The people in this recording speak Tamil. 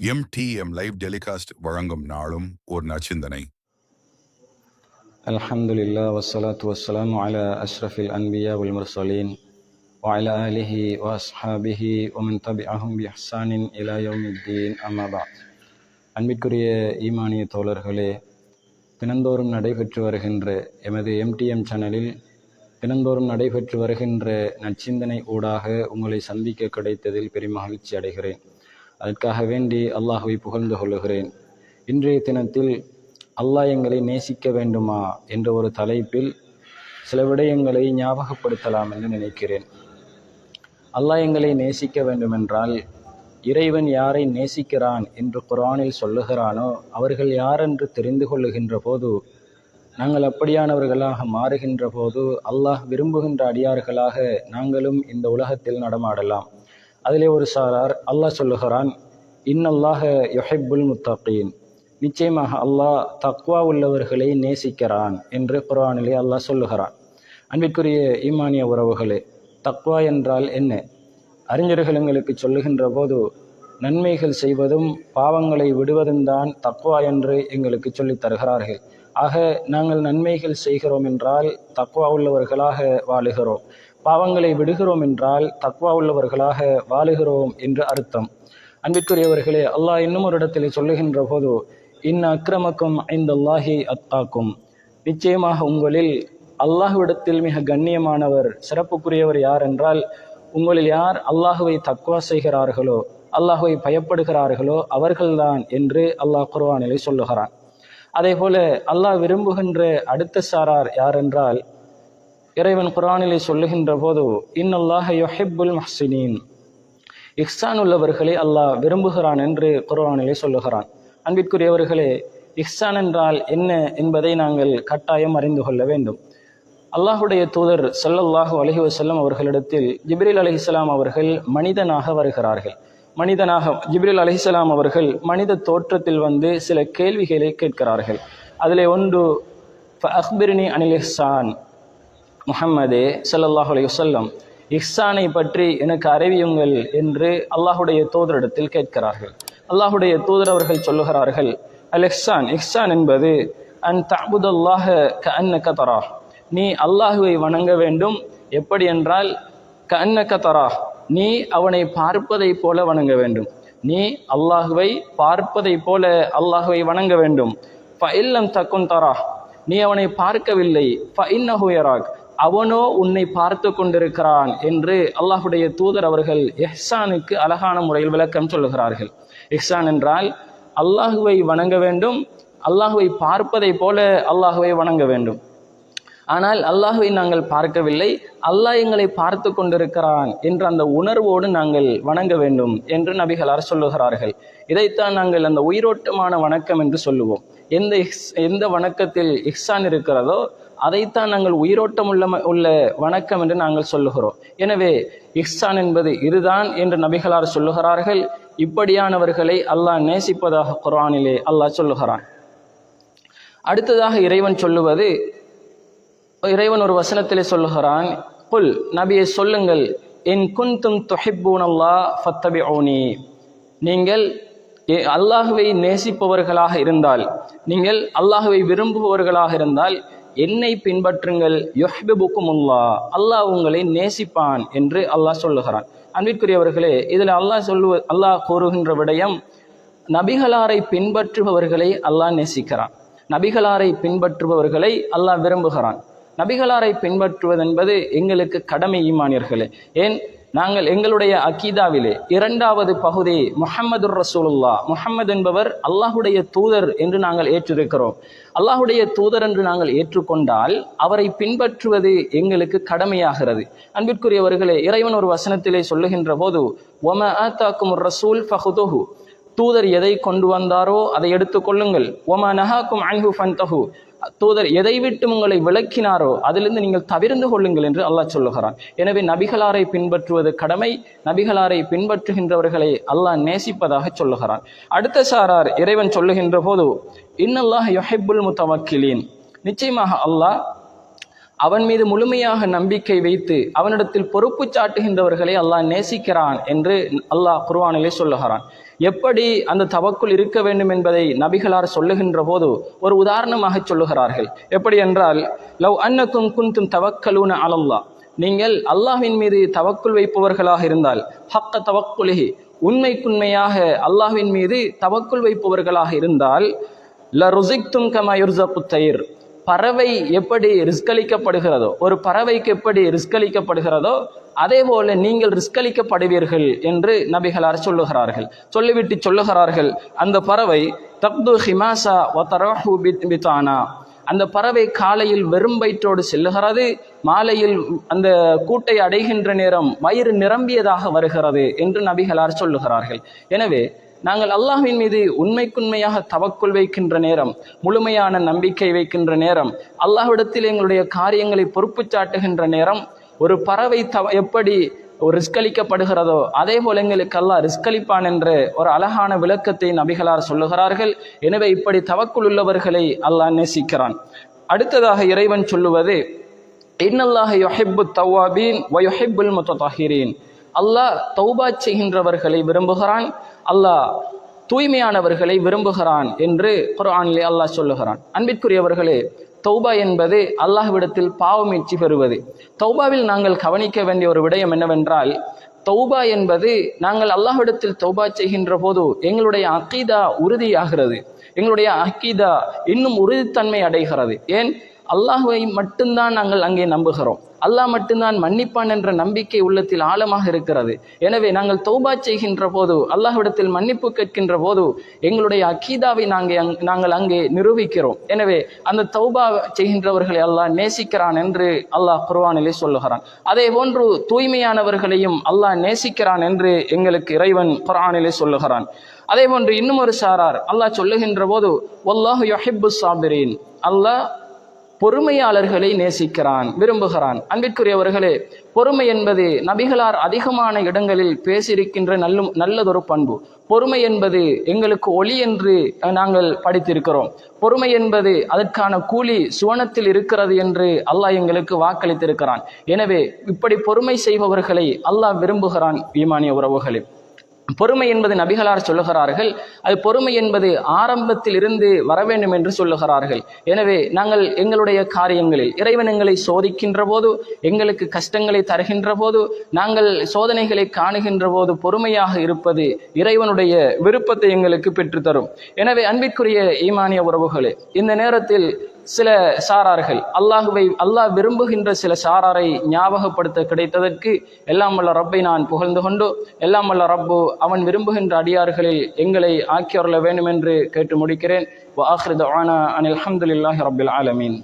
எம்டிஎம் லைவ் டெலிகாஸ்ட் வழங்கும் நாளும் ஒரு நச்சிந்தனை الحمد لله والصلاة والسلام على أشرف الأنبياء والمرسلين وعلى آله وأصحابه ومن تبعهم بإحسان إلى يوم الدين أما بعد அன்பிற்குரிய ஈமானிய தோழர்களே தினந்தோறும் நடைபெற்று வருகின்ற எமது எம்டிஎம் சேனலில் தினந்தோறும் நடைபெற்று வருகின்ற நற்சிந்தனை ஊடாக உங்களை சந்திக்க கிடைத்ததில் பெரும் மகிழ்ச்சி அடைகிறேன் அதற்காக வேண்டி அல்லாஹுவை புகழ்ந்து கொள்ளுகிறேன். இன்றைய தினத்தில் அல்லாஹ் எங்களை நேசிக்க வேண்டுமா என்ற ஒரு தலைப்பில் சில விடயங்களை ஞாபகப்படுத்தலாம் என்று நினைக்கிறேன். அல்லாஹ் எங்களை நேசிக்க வேண்டுமென்றால் இறைவன் யாரை நேசிக்கிறான் என்று குரானில் சொல்லுகிறானோ அவர்கள் யாரென்று தெரிந்து கொள்ளுகின்ற போது நாங்கள் அப்படியானவர்களாக மாறுகின்ற போது அல்லாஹ் விரும்புகின்ற அடியார்களாக நாங்களும் இந்த உலகத்தில் நடமாடலாம். அதிலே ஒரு சாரார் அல்லாஹ் சொல்லுகிறான் இன்னல்லாஹ யொஹிபுல் முத்தகீன். நிச்சயமாக அல்லாஹ் தக்வா உள்ளவர்களை நேசிக்கிறான் என்று குரானிலே அல்லாஹ் சொல்லுகிறான். அன்பிற்குரிய ஈமானிய உறவுகளே தக்வா என்றால் என்ன? அறிஞர்கள் எங்களுக்கு சொல்லுகின்ற போது நன்மைகள் செய்வதும் பாவங்களை விடுவதும் தான் தக்வா என்று எங்களுக்கு சொல்லித் தருகிறார்கள். ஆக நாங்கள் நன்மைகள் செய்கிறோம் என்றால் தக்வா உள்ளவர்களாக வாழுகிறோம். பாவங்களை விடுகிறோம் என்றால் தக்வா உள்ளவர்களாக வாழுகிறோம் என்று அர்த்தம். அன்பிற்குரியவர்களே அல்லாஹ் இன்னும் ஒரு இடத்தில் சொல்லுகின்ற போது இன் அக்கிரமக்கும் ஐந்தல்லாஹி அத்தாக்கும். நிச்சயமாக உங்களில் அல்லாஹுவிடத்தில் மிக கண்ணியமானவர் சிறப்புக்குரியவர் யார் என்றால் உங்களில் யார் அல்லாஹுவை தக்வா செய்கிறார்களோ அல்லாஹுவை பயப்படுகிறார்களோ அவர்கள்தான் என்று அல்லாஹ் குர்ஆனிலே சொல்லுகிறான். அதே போல அல்லாஹ் விரும்புகின்ற அடுத்த சாரார் யார் என்றால் இறைவன் குரானிலே சொல்லுகின்ற போது இன்னல்லாஹ யொஹிப்புல் மஹ்சினீன். இஹ்சான் உள்ளவர்களை அல்லாஹ் விரும்புகிறான் என்று குரானிலே சொல்லுகிறான். அன்பிற்குரியவர்களே இஹ்சான் என்றால் என்ன என்பதை நாங்கள் கட்டாயம் அறிந்து கொள்ள வேண்டும். அல்லாஹுடைய தூதர் சல்லல்லாஹு அலஹி வசல்லம் அவர்களிடத்தில் ஜிப்ரில் அலைஹிஸ்ஸலாம் அவர்கள் மனிதனாக வருகிறார்கள். மனிதனாக ஜிப்ரில் அலைஹிஸ்ஸலாம் அவர்கள் மனித தோற்றத்தில் வந்து சில கேள்விகளை கேட்கிறார்கள். அதில் ஒன்று அக்பிரினி அனில் இஹ்சான். முஹம்மது சல்லாஹ் அலைஹி வஸல்லம். இஹ்சானை பற்றி எனக்கு அறிவியுங்கள் என்று அல்லாஹுடைய தூதரிடத்தில் கேட்கிறார்கள். அல்லாஹுடைய தூதர் அவர்கள் சொல்லுகிறார்கள் அல் இஹ்சான் இஹ்சான் என்பது அன் தபுதல்லாஹ க அன்னக்க தரா. நீ அல்லாஹுவை வணங்க வேண்டும். எப்படி என்றால் கஅன்னக தரா. நீ அவனை பார்ப்பதை போல வணங்க வேண்டும். நீ அல்லாஹுவை பார்ப்பதை போல அல்லாஹுவை வணங்க வேண்டும். ஃப இல்லம் தக்குன் தரா. நீ அவனை பார்க்கவில்லை. ஃப இன்னஹுயராக் அவனோ உன்னை பார்த்து கொண்டிருக்கிறான் என்று அல்லாஹுடைய தூதர் அவர்கள் எஹ்சானுக்கு அழகான முறையில் விளக்கம் சொல்லுகிறார்கள். எஹ்சான் என்றால் அல்லாஹுவை வணங்க வேண்டும் அல்லாஹுவை பார்ப்பதை போல அல்லாஹுவை வணங்க வேண்டும். ஆனால் அல்லாஹுவை நாங்கள் பார்க்கவில்லை அல்லாஹ் எங்களை பார்த்து கொண்டிருக்கிறான் என்ற அந்த உணர்வோடு நாங்கள் வணங்க வேண்டும் என்று நபிகளார் சொல்லுகிறார்கள். இதைத்தான் நாங்கள் அந்த உயிரோட்டமான வணக்கம் என்று சொல்லுவோம். எந்த எந்த வணக்கத்தில் இஹ்சான் இருக்கிறதோ அதைத்தான் நாங்கள் உயிரோட்டம் உள்ள உள்ள வணக்கம் என்று நாங்கள் சொல்லுகிறோம். எனவே இஹ்சான் என்பது இதுதான் என்று நபிகளார் சொல்லுகிறார்கள். இப்படியானவர்களை அல்லாஹ் நேசிப்பதாக குரானிலே அல்லாஹ் சொல்லுகிறான். அடுத்ததாக இறைவன் சொல்லுவது இறைவன் ஒரு வசனத்திலே சொல்லுகிறான் புல் நபியை சொல்லுங்கள். என் குந்தும் தொஹிப்பூன் அல்லா ஃபத்தபிஓனி நீங்கள் அல்லாஹுவை நேசிப்பவர்களாக இருந்தால் நீங்கள் அல்லாஹுவை விரும்புபவர்களாக இருந்தால் என்னை பின்பற்றுங்கள். யொஹ்பிபுக்குமுல்லா. அல்லாஹ் உங்களை நேசிப்பான் என்று அல்லாஹ் சொல்லுகிறான். அன்பிற்குரியவர்களே இதில் அல்லாஹ் சொல்லுவ அல்லாஹ் கூறுகின்ற விடயம் நபிகளாரை பின்பற்றுபவர்களை அல்லாஹ் நேசிக்கிறான். நபிகளாரை பின்பற்றுபவர்களை அல்லாஹ் விரும்புகிறான். நபிகளாரை பின்பற்றுவதென்பது எங்களுக்கு கடமை ஈமானியர்களே. ஏன்? நாங்கள் எங்களுடைய அக்கீதாவிலே இரண்டாவது பகுதி முஹம்மது ரசூலுல்லா முஹம்மது என்பவர் அல்லாஹுடைய தூதர் என்று நாங்கள் ஏற்றிருக்கிறோம். அல்லாஹுடைய தூதர் என்று நாங்கள் ஏற்றுக்கொண்டால் அவரை பின்பற்றுவது எங்களுக்கு கடமையாகிறது. அன்பிற்குரியவர்களே இறைவன் ஒரு வசனத்திலே சொல்லுகின்ற போது ஒம ஆத்தாக்கும் ரசூல் ஃபஹுதுஹு. தூதர் எதை கொண்டு வந்தாரோ அதை எடுத்துக்கொள்ளுங்கள் ஒம நஹாக்கும் அன்ஹு ஃபன்தஹு. தூதர் எதை விட்டு உங்களை விளக்கினாரோ அதிலிருந்து நீங்கள் தவிர்ந்து கொள்ளுங்கள் என்று அல்லாஹ் சொல்லுகிறான். எனவே நபிகளாரை பின்பற்றுவது கடமை நபிகளாரை பின்பற்றுகின்றவர்களை அல்லாஹ் நேசிப்பதாக சொல்லுகிறான். அடுத்த சாரார் இறைவன் சொல்லுகின்ற போது இன்னல்லாஹ் யொஹிப்புல் முத்தவக்கிலீன் நிச்சயமாக அல்லாஹ் அவன் மீது முழுமையாக நம்பிக்கை வைத்து அவனிடத்தில் பொறுப்பு சாட்டுகின்றவர்களை அல்லாஹ் நேசிக்கிறான் என்று அல்லாஹ் குர்வானிலே சொல்லுகிறான். எப்படி அந்த தவக்குள் இருக்க வேண்டும் என்பதை நபிகளார் சொல்லுகின்ற போது ஒரு உதாரணமாக சொல்லுகிறார்கள். எப்படி என்றால் லவ் அன்னக்கும் குந்தும் தவக்கலூன அலல்லா. நீங்கள் அல்லாஹ்வின் மீது தவக்குள் வைப்பவர்களாக இருந்தால் ஹக்க தவக்குலிஹி உண்மைக்குண்மையாக அல்லாஹ்வின் மீது தவக்குள் வைப்பவர்களாக இருந்தால் ல ருசிக்தும் கமயுர்ச புத்தயிர் பறவை எப்படி ரிஸ்கலிக்கப்படுகிறதோ ஒரு பறவைக்கு எப்படி ரிஸ்கலிக்கப்படுகிறதோ அதே போல நீங்கள் ரிஸ்க் அளிக்கப்படுவீர்கள் என்று நபிகளார் சொல்லுகிறார்கள். சொல்லிவிட்டு சொல்லுகிறார்கள் அந்த பறவை தப்து ஹிமாசா ஒத்தரஹு பித்தானா அந்த பறவை காலையில் வெறும் வயிற்றோடு செல்லுகிறது மாலையில் அந்த கூட்டை அடைகின்ற நேரம் வயிறு நிரம்பியதாக வருகிறது என்று நபிகளார் சொல்லுகிறார்கள். எனவே நாங்கள் அல்லாஹ்வின் மீது உண்மைக்குண்மையாக தவக்குள் வைக்கின்ற நேரம் முழுமையான நம்பிக்கை வைக்கின்ற நேரம் அல்லாஹ்விடத்தில் எங்களுடைய காரியங்களை பொறுப்பு சாட்டுகின்ற நேரம் ஒரு பறவை தவ எப்படி ஒரு ரிஸ்க் அளிக்கப்படுகிறதோ அதே போல எங்களுக்கு அல்லாஹ் ரிஸ்க் என்ற ஒரு அழகான விளக்கத்தை நபிகளார் சொல்லுகிறார்கள். எனவே இப்படி தவக்குள் உள்ளவர்களை அல்லாஹ் நேசிக்கிறான். அடுத்ததாக இறைவன் சொல்லுவது இன்னல்லாஹ் யொஹிப்பு தவாபீன் வயொஹிப்புல் முத்தஹிரீன் அல்லாஹ் தௌபா செய்கின்றவர்களை விரும்புகிறான் அல்லாஹ் தூய்மையானவர்களை விரும்புகிறான் என்று குர்ஆனிலே அல்லாஹ் சொல்லுகிறான். அன்பிற்குரியவர்களே தௌபா என்பது அல்லாஹ்விடத்தில் பாவமீட்சி பெறுவது. தௌபாவில் நாங்கள் கவனிக்க வேண்டிய ஒரு விடயம் என்னவென்றால் தௌபா என்பது நாங்கள் அல்லாஹ்விடத்தில் தௌபா செய்கின்ற போது எங்களுடைய அக்கீதா உறுதியாகிறது. எங்களுடைய அக்கீதா இன்னும் உறுதித்தன்மை அடைகிறது. ஏன்? அல்லாஹுவை மட்டும்தான் நாங்கள் அங்கே நம்புகிறோம். அல்லாஹ் மட்டும்தான் மன்னிப்பான் என்ற நம்பிக்கை உள்ளத்தில் ஆழமாக இருக்கிறது. எனவே நாங்கள் தௌபா செய்கின்ற போது அல்லாஹ்விடத்தில் மன்னிப்பு கேட்கின்ற போது எங்களுடைய அக்கீதாவை நாங்கள் நாங்கள் அங்கே நிரூபிக்கிறோம். எனவே அந்த தௌபா செய்கின்றவர்களை அல்லாஹ் நேசிக்கிறான் என்று அல்லாஹ் குர்வானிலே சொல்லுகிறான். அதே போன்று தூய்மையானவர்களையும் அல்லாஹ் நேசிக்கிறான் என்று எங்களுக்கு இறைவன் குர்ஆனிலே சொல்லுகிறான். அதே போன்று இன்னும் ஒரு சாரார் அல்லாஹ் சொல்லுகின்ற போது ஒல்லாஹு யொஹிப்பு சாபிரீன். அல்லாஹ் பொறுமையாளர்களை நேசிக்கிறான் விரும்புகிறான். அன்பிற்குரியவர்களே பொறுமை என்பது நபிகளார் அதிகமான இடங்களில் பேசியிருக்கின்ற நல்ல நல்லதொரு பண்பு. பொறுமை என்பது எங்களுக்கு ஒளி என்று நாங்கள் படித்திருக்கிறோம். பொறுமை என்பது அதற்கான கூலி சுவனத்தில் இருக்கிறது என்று அல்லாஹ் எங்களுக்கு வாக்களித்திருக்கிறான். எனவே இப்படி பொறுமை செய்பவர்களை அல்லாஹ் விரும்புகிறான் ஈமானிய உறவுகளே. பொறுமை என்பது நபிகளார் சொல்லுகிறார்கள். அது பொறுமை என்பது ஆரம்பத்தில் இருந்து வர வேண்டும் என்று சொல்லுகிறார்கள். எனவே நாங்கள் எங்களுடைய காரியங்களில் இறைவன் எங்களை சோதிக்கின்ற போது எங்களுக்கு கஷ்டங்களை தருகின்ற போது நாங்கள் சோதனைகளை காணுகின்ற போது பொறுமையாக இருப்பது இறைவனுடைய விருப்பத்தை எங்களுக்கு பெற்றுத்தரும். எனவே அன்பிற்குரிய ஈமானிய உறவுகளே இந்த நேரத்தில் சில சாரார்கள். அல்லாஹுவை அல்லாஹ் விரும்புகின்ற சில சாராரை ஞாபகப்படுத்த கிடைத்ததற்கு எல்லாம் வல்ல ரப்பை நான் புகழ்ந்து கொண்டு எல்லாம் வல்ல ரப்பு அவன் விரும்புகின்ற அடியார்களில் எங்களை ஆக்கியோரல வேண்டும் என்று கேட்டு முடிக்கிறேன். வாஹிர் அனில் அஹமதுல்லாஹி ரபில் ஆலமீன்.